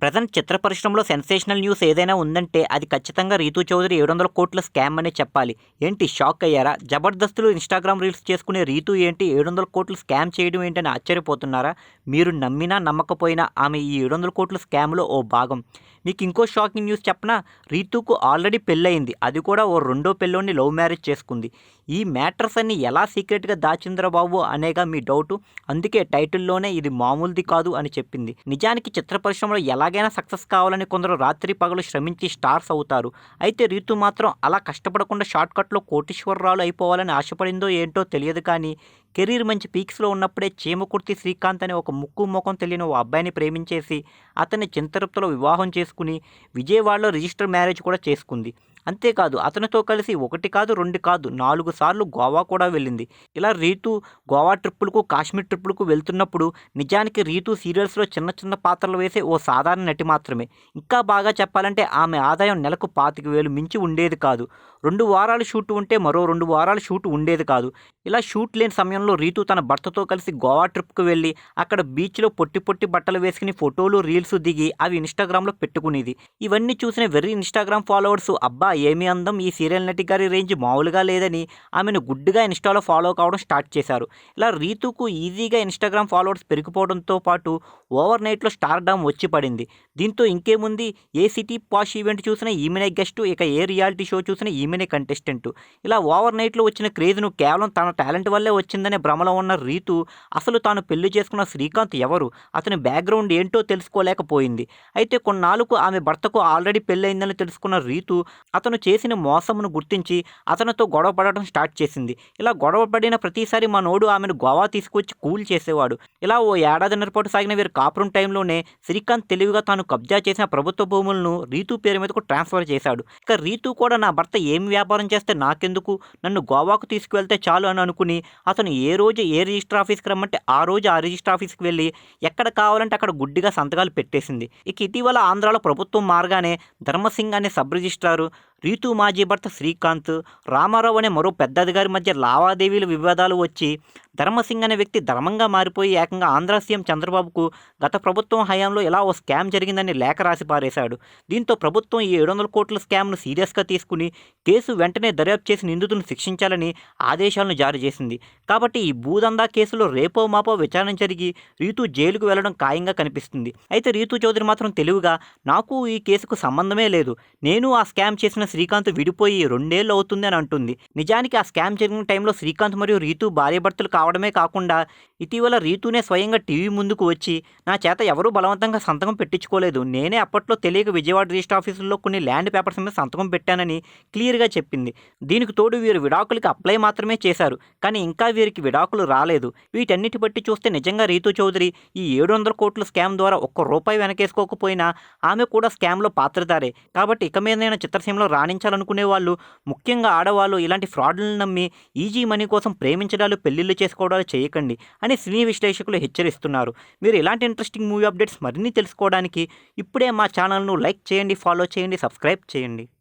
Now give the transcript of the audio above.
Present చిత్ర పరిశ్రమలో sensational news ఏదైనా ఉందంటే అది ఖచ్చితంగా రీతూ చౌదరి ఏడు వందల కోట్ల స్కామ్ అనే చెప్పాలి. ఏంటి షాక్ అయ్యారా? జబర్దస్తులు ఇన్స్టాగ్రామ్ రీల్స్ చేసుకునే రీతు ఏంటి? ఏడు వందల కోట్లు స్కామ్ చేయడం ఏంటని ఆశ్చర్యపోతున్నారా? మీరు నమ్మినా నమ్మకపోయినా ఆమె ఈ ఏడు వందల కోట్ల స్కామ్లో ఓ భాగం. మీకు ఇంకో షాకింగ్ న్యూస్ చెప్పనా? రీతుకు ఆల్రెడీ పెళ్ళయింది. అది కూడా ఓ రెండో పెళ్ళోని లవ్ మ్యారేజ్ చేసుకుంది. ఈ మ్యాటర్స్ అన్ని ఎలా సీక్రెట్గా దాచింద్ర బాబు అనేగా మీ డౌటు? అందుకే టైటిల్లోనే ఇది మామూలుది కాదు అని చెప్పింది. నిజానికి చిత్ర పరిశ్రమలో ఎలా ఎలాగైనా సక్సెస్ కావాలని కొందరు రాత్రి పగలు శ్రమించి స్టార్స్ అవుతారు. అయితే రీతు మాత్రం అలా కష్టపడకుండా షార్ట్కట్లో కోటీశ్వరరాలు అయిపోవాలని ఆశపడిందో ఏంటో తెలియదు కానీ కెరీర్ మంచి పీక్స్లో ఉన్నప్పుడే చీమకుర్తి శ్రీకాంత్ అనే ఒక ముక్కు ముఖం తెలియని ఓ అబ్బాయిని ప్రేమించేసి అతన్ని చింతరప్తలో వివాహం చేసుకుని విజయవాడలో రిజిస్టర్ మ్యారేజ్ కూడా చేసుకుంది. అంతేకాదు అతనితో కలిసి ఒకటి కాదు రెండు కాదు నాలుగు సార్లు గోవా కూడా వెళ్ళింది. ఇలా రీతు గోవా ట్రిప్పులకు కాశ్మీర్ ట్రిప్పులకు వెళ్తున్నప్పుడు నిజానికి రీతు సీరియల్స్లో చిన్న చిన్న పాత్రలు వేసే ఓ సాధారణ నటి మాత్రమే. ఇంకా బాగా చెప్పాలంటే ఆమె ఆదాయం నెలకు పాతిక వేలు మించి ఉండేది కాదు. రెండు వారాలు షూట్ ఉంటే మరో రెండు వారాలు షూట్ ఉండేది కాదు. ఇలా షూట్ లేని సమయంలో రీతు తన భర్తతో కలిసి గోవా ట్రిప్కు వెళ్ళి అక్కడ బీచ్లో పొట్టి పొట్టి బట్టలు వేసుకుని ఫోటోలు రీల్స్ దిగి అవి ఇన్స్టాగ్రామ్లో పెట్టుకునేది. ఇవన్నీ చూసిన వెర్రి ఇన్స్టాగ్రామ్ ఫాలోవర్స్ అబ్బా ఏమి అందం? ఈ సీరియల్ నటి గారి రేంజ్ మామూలుగా లేదని ఆమెను గుడ్డుగా ఇన్స్టాలో ఫాలో కావడం స్టార్ట్ చేశారు. ఇలా రీతుకు ఈజీగా ఇన్స్టాగ్రామ్ ఫాలోవర్స్ పెరిగిపోవడంతో పాటు ఓవర్ నైట్లో స్టార్ డామ్ వచ్చి పడింది. దీంతో ఇంకేముంది? ఏ సిటీ పాష్ ఈవెంట్ చూసినా ఈమెనే గెస్ట్ ఇక ఏ రియాలిటీ షో చూసినా ఈమెనే కంటెస్టెంట్. ఇలా ఓవర్ నైట్లో వచ్చిన క్రేజ్ను కేవలం తన టాలెంట్ వల్లే వచ్చిందనే భ్రమలో ఉన్న రీతు అసలు తాను పెళ్ళి చేసుకున్న శ్రీకాంత్ ఎవరు? అతని బ్యాక్గ్రౌండ్ ఏంటో తెలుసుకోలేకపోయింది. అయితే కొన్నాళ్ళకు ఆమె భర్తకు ఆల్రెడీ పెళ్ళయిందని తెలుసుకున్న రీతు అతను చేసిన మోసమును గుర్తించి అతనితో గొడవ పడటం స్టార్ట్ చేసింది. ఇలా గొడవ పడిన ప్రతిసారి మా నోడు ఆమెను గోవా తీసుకొచ్చి కూల్ చేసేవాడు. ఇలా ఓ ఏడాదిన్నర పాటు సాగిన వీరి కాపురం టైంలోనే శ్రీకాంత్ తెలివిగా తాను కబ్జా చేసిన ప్రభుత్వ భూములను రీతు పేరు మీదకు ట్రాన్స్ఫర్ చేశాడు. ఇక రీతు కూడా నా భర్త ఏం వ్యాపారం చేస్తే నాకెందుకు? నన్ను గోవాకు తీసుకువెళ్తే చాలు అని అనుకుని అతను ఏ రోజు ఏ రిజిస్టర్ ఆఫీస్కి రమ్మంటే ఆ రోజు ఆ రిజిస్టర్ ఆఫీస్కి వెళ్ళి ఎక్కడ కావాలంటే అక్కడ గుడ్డిగా సంతకాలు పెట్టేసింది. ఇక ఇటీవల ఆంధ్రాలో ప్రభుత్వం మారగానే ధర్మసింగ్ అనే సబ్ రిజిస్ట్రారు రీతు మాజీ భర్త శ్రీకాంత్ రామారావు అనే మరో పెద్ద అధికారి మధ్య లావాదేవీల వివాదాలు వచ్చి ధర్మసింగ్ అనే వ్యక్తి ధర్మంగా మారిపోయి ఏకంగా ఆంధ్ర సీఎం చంద్రబాబుకు గత ప్రభుత్వం హయాంలో ఎలా ఓ స్కామ్ జరిగిందని లేఖ రాసి పారేశాడు. దీంతో ప్రభుత్వం ఈ ఏడు వందల కోట్ల స్కామ్ను సీరియస్గా తీసుకుని కేసు వెంటనే దర్యాప్తు చేసి నిందితులను శిక్షించాలని ఆదేశాలను జారీ చేసింది. కాబట్టి ఈ భూదందా కేసులో రేపో మాపో విచారణ జరిగి రీతు జైలుకు వెళ్ళడం ఖాయంగా కనిపిస్తుంది. అయితే రీతు చౌదరి మాత్రం తెలివిగా నాకు ఈ కేసుకు సంబంధమే లేదు. నేను ఆ స్కామ్ చేసిన శ్రీకాంత్ విడిపోయి రెండేళ్ళు అవుతుంది అని అంటుంది. నిజానికి ఆ స్కామ్ జరిగిన టైంలో శ్రీకాంత్ మరియు రీతు భార్యాభర్తలు కావడమే కాకుండా ఇటీవల రీతునే స్వయంగా టీవీ ముందుకు వచ్చి నా చేత ఎవరూ బలవంతంగా సంతకం పెట్టించుకోలేదు. నేనే అప్పట్లో తెలియక విజయవాడ రిజిస్టర్ ఆఫీసుల్లో కొన్ని ల్యాండ్ పేపర్స్ మీద సంతకం పెట్టానని క్లియర్గా చెప్పింది. దీనికి తోడు వీరు విడాకులకి అప్లై మాత్రమే చేశారు. కానీ ఇంకా వీరికి విడాకులు రాలేదు. వీటన్నిటి బట్టి చూస్తే నిజంగా రీతు చౌదరి ఈ ఏడు వందల కోట్ల స్కామ్ ద్వారా ఒక్క రూపాయి వెనకేసుకోకపోయినా ఆమె కూడా స్కామ్లో పాత్రధారే. కాబట్టి ఇక మీదైనా చిత్రసీమలో రాణించాలనుకునే వాళ్ళు ముఖ్యంగా ఆడవాళ్ళు ఇలాంటి ఫ్రాడ్లను నమ్మి ఈజీ మనీ కోసం ప్రేమించడాలు పెళ్ళిళ్ళు చేసుకోవడాలు చేయకండి అని సినీ విశ్లేషకులు హెచ్చరిస్తున్నారు. మీరు ఇలాంటి ఇంట్రెస్టింగ్ మూవీ అప్డేట్స్ మరిన్ని తెలుసుకోవడానికి ఇప్పుడే మా ఛానల్ను లైక్ చేయండి ఫాలో చేయండి సబ్స్క్రైబ్ చేయండి.